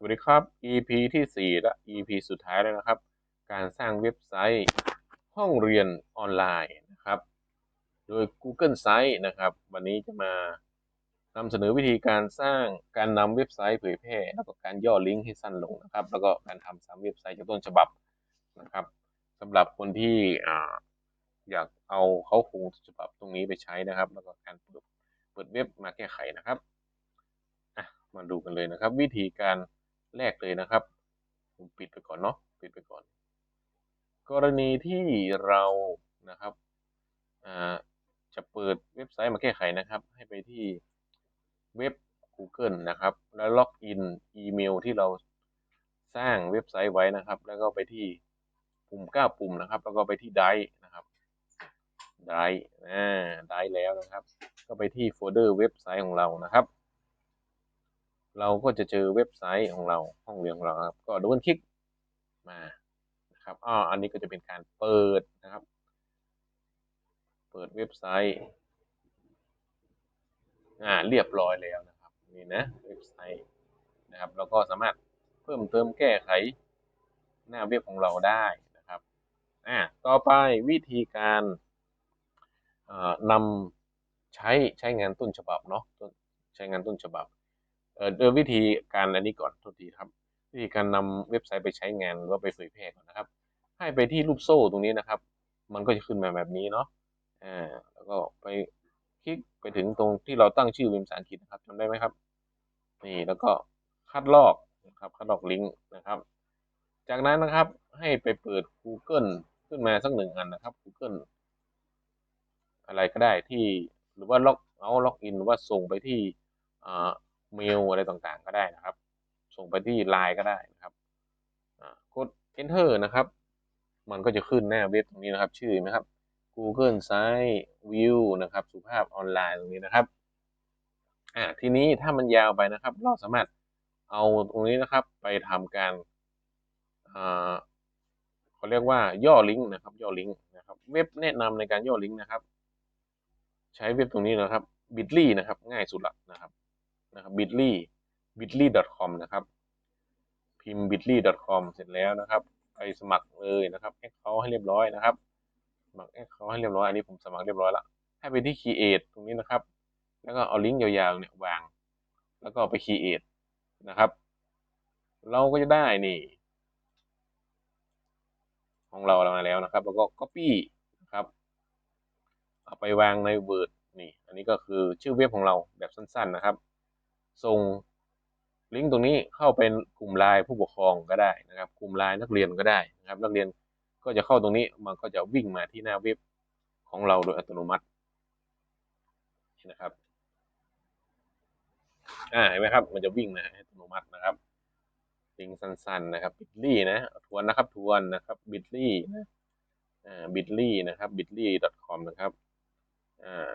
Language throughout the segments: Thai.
สวัสดีครับ EP ที่ 4 และ EP สุดท้ายแล้วนะครับ การสร้างเว็บไซต์ห้องเรียนออนไลน์นะครับ โดย Google Site นะครับ วันนี้จะมานำเสนอวิธีการสร้างการนำเว็บไซต์เผยแพร่ แล้วก็การย่อลิงก์ให้สั้นลงนะครับ แล้วก็การทำซ้ำเว็บไซต์จากต้นฉบับนะครับสำหรับคนที่ออยากเอาเขาคงฉบับตรงนี้ไปใช้นะครับ แล้วก็การเปิดเปิดเว็บมาแก้ไขนะครับมาดูกันเลยนะครับ วิธีการ แรกเลยนะครับ ผมปิดไปก่อนเนาะปิดไปก่อน กรณีที่เรานะครับอ่าจะเปิดเว็บไซต์มาแก้ไขนะครับ ให้ไปที่เว็บ Google นะครับ แล้วล็อกอินอีเมลที่เราสร้างเว็บไซต์ไว้นะครับ แล้วก็ไปที่ปุ่ม9ปุ่มนะครับ แล้วก็ไปที่ไดนะครับไดอ่าไดแล้วนะครับ ก็ไปที่โฟลเดอร์เว็บไซต์ของเรานะครับ เราก็จะเจอเว็บไซต์ของเราห้องเรียนของเราครับก็ดับเบิลคลิกมานะครับอ่าอันนี้ก็จะเป็นการเปิดนะครับ เปิดเว็บไซต์อ่าเรียบร้อยแล้วนะครับนี่นะเว็บไซต์นะครับเราก็สามารถเพิ่มเติมแก้ไขหน้าเว็บของเราได้นะครับอ่าต่อไปวิธีการเอ่อนำใช้ใช้งานต้นฉบับเนาะใช้งานต้นฉบับ โดยวิธีการอันนี้ก่อนโทษทีครับวิธีการนำเว็บไซต์ไปใช้งานหรือว่าไปเผยแพร่ก่อนนะครับ ให้ไปที่รูปโซ่ตรงนี้นะครับ มันก็จะขึ้นมาแบบนี้เนาะอ่าแล้วก็ไปคลิกไปถึงตรงที่เราตั้งชื่อเป็นภาษาอังกฤษนะครับจำได้ไหมครับ นี่แล้วก็คัดลอกนะครับคัดลอกลิงก์นะครับ จากนั้นนะครับให้ไปเปิด Google ขึ้นมาสักหนึ่งอันนะครับ Google อะไรก็ได้ที่หรือว่าล็อกเอาล็อกอินหรือว่าส่งไปที่อ่า เมลอะไรต่างๆ ก็ได้นะครับ ส่งไปที่ Line ก็ได้นะครับกด Enter นะครับ มันก็จะขึ้นหน้าเว็บตรงนี้นะครับ ชื่อนะครับ Google Site View นะครับ สุภาพออนไลน์ตรงนี้นะครับอ่าทีนี้ถ้ามันยาวไปนะครับ เราสามารถเอาตรงนี้นะครับ ไปทำการอ่าเขาเรียกว่าย่อลิงก์นะครับ ย่อลิงก์นะครับ เว็บแนะนำในการย่อลิงก์นะครับ ใช้เว็บตรงนี้นะครับ bitly นะครับ ง่ายสุดละนะครับ นะครับ bitly bitly.com นะครับ พิมพ์ bitly.com เสร็จแล้วนะครับ ไปสมัครเลยนะครับแอคเคาท์ให้เรียบร้อยนะครับสมัครแอคเคาท์ให้เรียบร้อยอันนี้ผมสมัครเรียบร้อยละให้ไปที่ create ตรงนี้นะครับ แล้วก็เอาลิงก์ยาวๆเนี่ยวาง แล้วก็ไป create นะครับ เราก็จะได้นี่ของเรามาแล้วนะครับ แล้วก็ copy นะครับ เอาไปวางใน Word นี่ อันนี้ก็คือชื่อเว็บของเราแบบสั้น ๆ นะครับ ส่งลิงก์ตรงนี้เข้าเป็นกลุ่มไลน์ผู้ปกครองก็ได้นะครับกลุ่มไลน์นักเรียนก็ได้นะครับ นักเรียนก็จะเข้าตรงนี้มันก็จะวิ่งมาที่หน้าเว็บของเราโดยอัตโนมัตินะครับอ่าเห็นไหมครับ มันจะวิ่งมาอัตโนมัตินะครับลิงก์สั้นๆนะครับ bitly นะทวนนะครับทวนนะครับ bitly นะอ่า bitly นะครับ bitly.com นะครับอ่า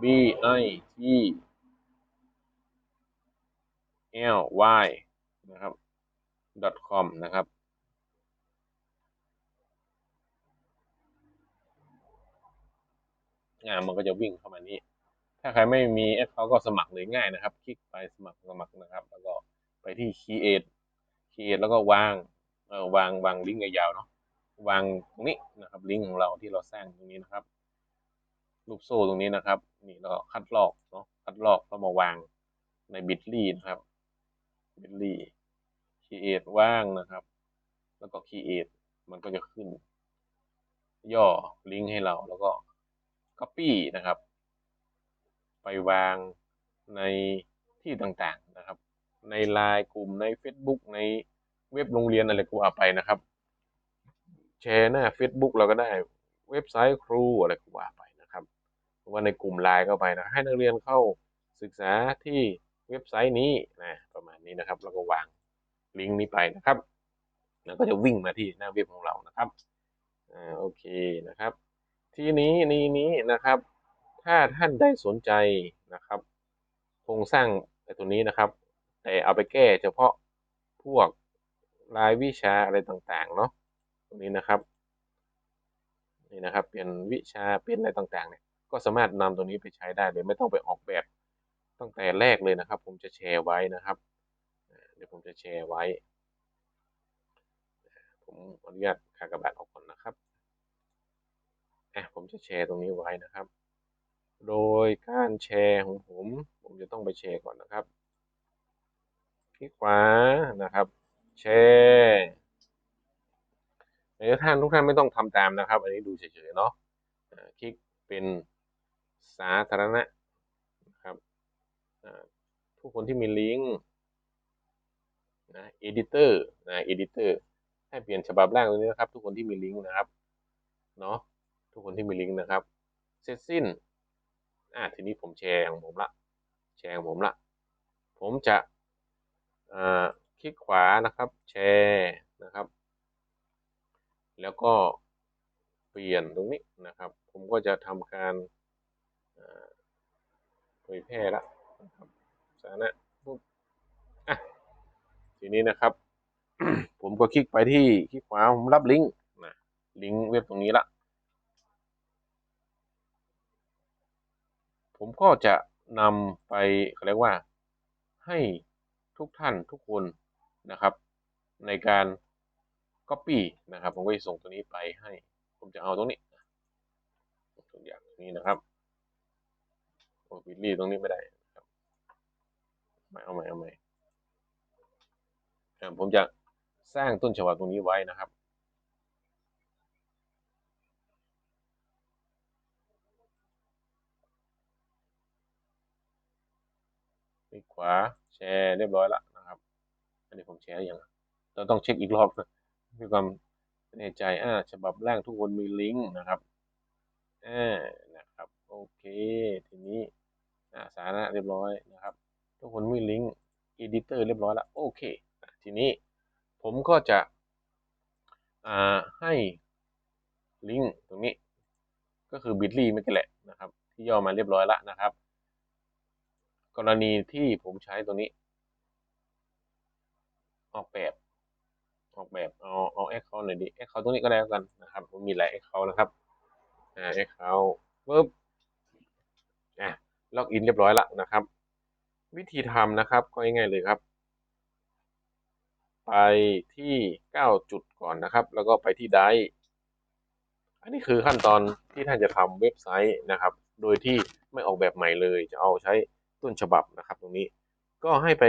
bit ly นะครับ .com นะครับอ่ามันก็จะวิ่งเข้ามานี้ ถ้าใครไม่มีแอคเคาท์ก็สมัครเลยง่ายนะครับ คลิกไปสมัครสมัครนะครับ แล้วก็ไปที่ create create แล้วก็วางเออวางวางลิงก์ยาวๆเนาะวางตรงนี้นะครับ ลิงก์ของเราที่เราสร้างตรงนี้นะครับ รูปโซ่ตรงนี้นะครับ นี่เราคัดลอกเนาะคัดลอกก็มาวางใน bitly นะครับ bitly create ว่างนะครับ แล้วก็ create มันก็จะขึ้น ย่อลิงก์ให้เราแล้วก็ copy นะครับ ไปวางในที่ต่างๆนะครับ ในไลน์กลุ่มใน Facebook ในเว็บโรงเรียนอะไรก็ว่าไปนะครับ แชร์หน้า Facebook เราก็ได้เว็บไซต์ครูอะไรก็ว่าไป ว่าในกลุ่มไลน์ก็ไปนะให้นักเรียนเข้าศึกษาที่เว็บไซต์นี้นะประมาณนี้นะครับ แล้วก็วางลิงก์นี้ไปนะครับแล้วก็จะวิ่งมาที่หน้าเว็บของเรานะครับอ่าโอเคนะครับ ทีนี้นี้นี้นะครับ ถ้าท่านได้สนใจนะครับโครงสร้างในตัวนี้นะครับ แต่เอาไปแก้เฉพาะพวกรายวิชาอะไรต่างๆเนาะตรงนี้นะครับ นี่นะครับ เป็นวิชาเป็นอะไรต่างๆเนี่ย ก็สามารถนำตัวนี้ไปใช้ได้เลยไม่ต้องไปออกแบบตั้งแต่แรกเลยนะครับ ผมจะแชร์ไว้นะครับ เดี๋ยวผมจะแชร์ไว้ ผมอนุญาตขากระบาดออกก่อนนะครับอะผมจะแชร์ตรงนี้ไว้นะครับ โดยการแชร์ของผม ผมจะต้องไปแชร์ก่อนนะครับคลิกขวานะครับ แชร์ท่านทุกท่านไม่ต้องทำตามนะครับ อันนี้ดูเฉยๆเนาะคลิกเป็น สาธารณะนะครับทุกคนที่มีลิงก์นะ editor นะ editor ให้เปลี่ยนฉบับแรกตรงนี้นะครับ ทุกคนที่มีลิงก์นะครับเนาะทุกคนที่มีลิงก์นะครับ เสร็จสิ้นอ่าทีนี้ผมแชร์ของผมละแชร์ของผมละผมจะอ่าคลิกขวานะครับแชร์นะครับ แล้วก็เปลี่ยนตรงนี้นะครับ ผมก็จะทำการ เผยแพร่ละนะครับสาธารณะปุ๊บอะทีนี้นะครับ ผมก็คลิกไปที่คลิกขวาผมรับลิงก์นะลิงก์เว็บตรงนี้ละผมก็จะนำไปเขาเรียกว่าให้ทุกท่านทุกคนนะครับ ในการ Copy นะครับ ผมก็จะส่งตัวนี้ไปให้ ผมจะเอาตรงนี้ตัวอย่างนี้นะครับ โอ้บิลลี่ตรงนี้ไม่ได้ครับไม่เอาใหม่เอาใหม่อ่าผมจะสร้างต้นฉบับตรงนี้ไว้นะครับคลิกขวาแชร์เรียบร้อยแล้วนะครับอันนี้ผมแชร์ยังเราต้องเช็คอีกรอบนะมีความแน่ใจอ่าฉบับแรกทุกคนมีลิงก์นะครับอ่านะครับ เค ทีนี้อ่าสาระเรียบร้อยนะครับ ทุกคนมีลิงก์ editor เรียบร้อยแล้วโอเค ทีนี้ผมก็จะอ่าให้ลิงก์ตรงนี้ ก็คือ bitly ไม่กี่แหละนะครับ ที่ย่อมาเรียบร้อยแล้วนะครับ กรณีที่ผมใช้ตัวนี้ ออกแบบออกแบบเอาเอาแอคเคาท์หน่อยดิแอคเคาท์ตรงนี้ก็ได้กันนะครับผมมีหลายแอคเคาท์นะครับอ่าแอคเคาท์ปุ๊บ อะล็อกอินเรียบร้อยแล้วนะครับ วิธีทำนะครับก็ง่ายๆเลยครับ ไปที่ 9 จุดก่อนนะครับ แล้วก็ไปที่ไดอันนี้คือขั้นตอนที่ท่านจะทำเว็บไซต์นะครับ โดยที่ไม่ออกแบบใหม่เลย จะเอาใช้ต้นฉบับนะครับ ตรงนี้ก็ให้ไป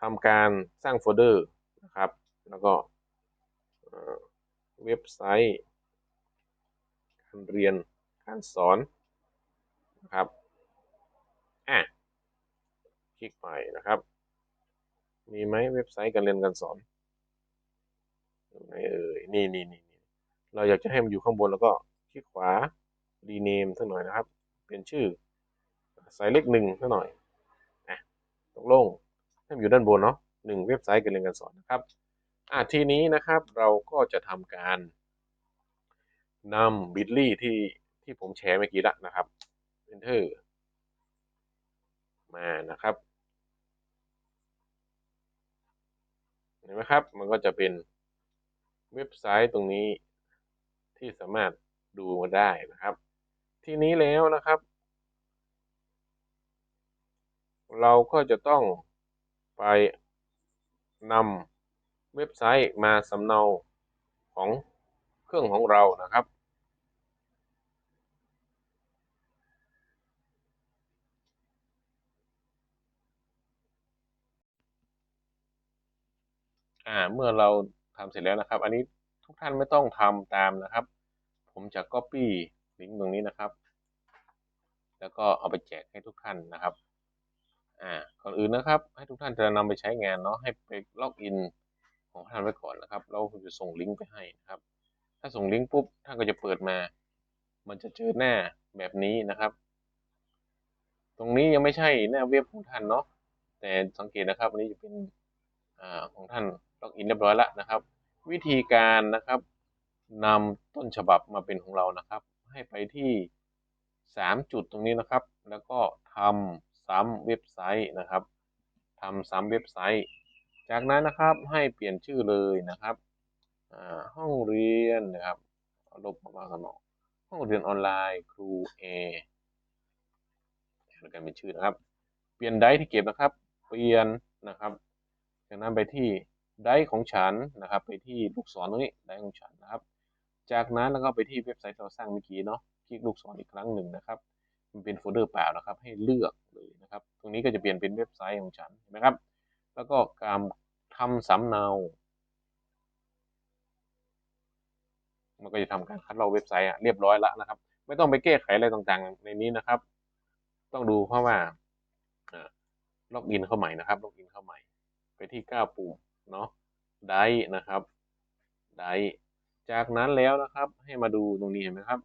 ทำการสร้างโฟลเดอร์นะครับ แล้วก็เอ่อเว็บไซต์ การเรียนการสอน นะครับอะคลิกไปนะครับ มีไหมเว็บไซต์การเรียนการสอนไหนเอ่ยนี่นี่นี่นี่เราอยากจะให้มันอยู่ข้างบนแล้วก็คลิกขวา rename สักหน่อยนะครับ เป็นชื่อ สายเลขหนึ่งสักหน่อยอะตกลงให้มันอยู่ด้านบนเนาะหนึ่งเว็บไซต์การเรียนการสอนนะครับอะทีนี้นะครับเราก็จะทำการนำ bitly ที่ที่ผมแชร์เมื่อกี้ละนะครับ enter มานะครับเห็นไหมครับ มันก็จะเป็นเว็บไซต์ตรงนี้ที่สามารถดูมาได้นะครับ ทีนี้แล้วนะครับ เราก็จะต้องไปนำเว็บไซต์มาสำเนาของเครื่องของเรานะครับ อ่าเมื่อเราทำเสร็จแล้วนะครับ อันนี้ทุกท่านไม่ต้องทำตามนะครับ ผมจะ copy ลิงก์ตรงนี้นะครับ แล้วก็เอาไปแจกให้ทุกท่านนะครับอ่าก่อนอื่นนะครับ ให้ทุกท่านจะนำไปใช้งานเนาะให้ไปล็อกอินของท่านไว้ก่อนนะครับแล้วผมจะส่งลิงก์ไปให้นะครับ ถ้าส่งลิงก์ปุ๊บท่านก็จะเปิดมา มันจะเจอหน้าแบบนี้นะครับ ตรงนี้ยังไม่ใช่หน้าเว็บของท่านเนาะแต่สังเกตนะครับอันนี้จะเป็นอ่าของท่าน ล็อกอินเรียบร้อยแล้วนะครับ วิธีการนะครับนำต้นฉบับมาเป็นของเรานะครับ ให้ไปที่ 3 จุดตรงนี้นะครับ แล้วก็ทำซ้ำเว็บไซต์นะครับทำซ้ำเว็บไซต์ จากนั้นนะครับให้เปลี่ยนชื่อเลยนะครับห้องเรียนนะครับลบออกมาข้างนอห้องเรียนออนไลน์ครูเอแล้วกันเป็นชื่อนะครับ เปลี่ยนไดที่เก็บนะครับ เปลี่ยนนะครับ จากนั้นไปที่ ไดร์ของฉันนะครับ ไปที่ลูกศรตรงนี้ไดร์ของฉันนะครับ จากนั้นแล้วก็ไปที่เว็บไซต์เราสร้างเมื่อกี้เนาะคลิกลูกศรอีกครั้งหนึ่งนะครับ มันเป็นโฟลเดอร์เปล่านะครับ ให้เลือกเลยนะครับ ตรงนี้ก็จะเปลี่ยนเป็นเว็บไซต์ของฉันเห็นไหมครับ แล้วก็การทำสำเนามันก็จะทำการคัดลอกเว็บไซต์อะเรียบร้อยแล้วนะครับ ไม่ต้องไปแก้ไขอะไรต่างๆ ในนี้นะครับ ต้องดูเพราะว่าล็อกอินเข้าใหม่นะครับล็อกอินเข้าใหม่ ไปที่ก้าปุ่ม เนาะได้นะครับได้จากนั้นแล้วนะครับให้มาดูตรงนี้เห็นไหมครับ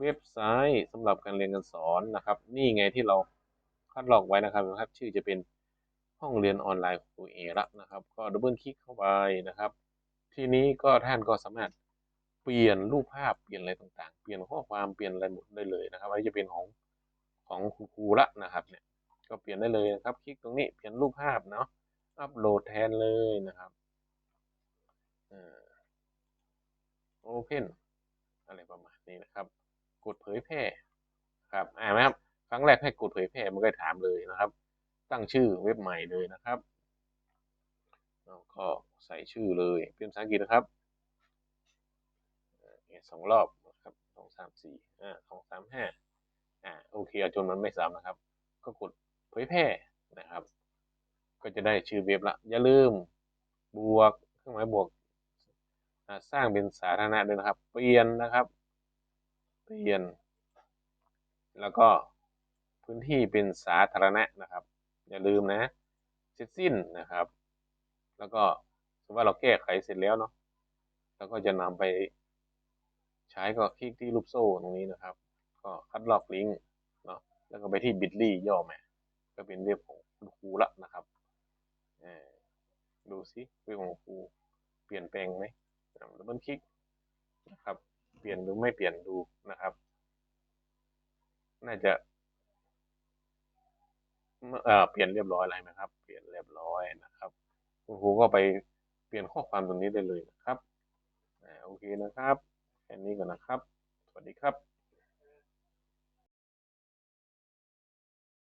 เว็บไซต์สำหรับการเรียนการสอนนะครับ นี่ไงที่เราคัดลอกไว้นะครับนะครับ ชื่อจะเป็นห้องเรียนออนไลน์ของตัวเองละนะครับ ก็ดับเบิลคลิกเข้าไปนะครับ ทีนี้ก็ท่านก็สามารถเปลี่ยนรูปภาพเปลี่ยนอะไรต่างๆ เปลี่ยนข้อความเปลี่ยนอะไรหมดได้เลยนะครับอันนี้จะเป็นของของคุณครูละนะครับเนี่ยก็เปลี่ยนได้เลยนะครับ คลิกตรงนี้เปลี่ยนรูปภาพเนาะ อัปโหลดแทนเลยนะครับโอเพนอะไรประมาณนี้นะครับ กดเผยแพร่ครับอ่านไหมครับ ครั้งแรกให้กดเผยแพร่มันก็ถามเลยนะครับ ตั้งชื่อเว็บใหม่เลยนะครับแล้วก็ใส่ชื่อเลยเป็นภาษาอังกฤษนะครับสองรอบนะครับสองสามสี่อ่าสองสามห้าอ่าโอเคจนมันไม่ซ้ำนะครับ ก็กดเผยแพร่นะครับ ก็จะได้ชื่อเว็บละ อย่าลืมบวกเครื่องหมายบวกสร้างเป็นสาธารณะด้วยนะครับ เปลี่ยนนะครับ เปลี่ยน แล้วก็พื้นที่เป็นสาธารณะนะครับ อย่าลืมนะเสร็จสิ้นนะครับ แล้วก็สมมติว่าเราแก้ไขเสร็จแล้วเนาะแล้วก็จะนำไปใช้ก็คลิกที่รูปโซ่ตรงนี้นะครับ ก็คัดลอกลิงก์เนาะแล้วก็ไปที่ bit.ly ย่อแมาก็เป็นเว็บของคุณครูละนะครับ ดูซิว็บของครูเปลี่ยนแปลงไหมดับเบิลคลิกนะครับ เปลี่ยนหรือไม่เปลี่ยนดูนะครับ น่าจะเอ่อเปลี่ยนเรียบร้อยแล้วนะครับ เปลี่ยนเรียบร้อยนะครับ คุณครูก็ไปเปลี่ยนข้อความตรงนี้ได้เลยนะครับโอเคนะครับแค่นี้ก่อนนะครับ สวัสดีครับ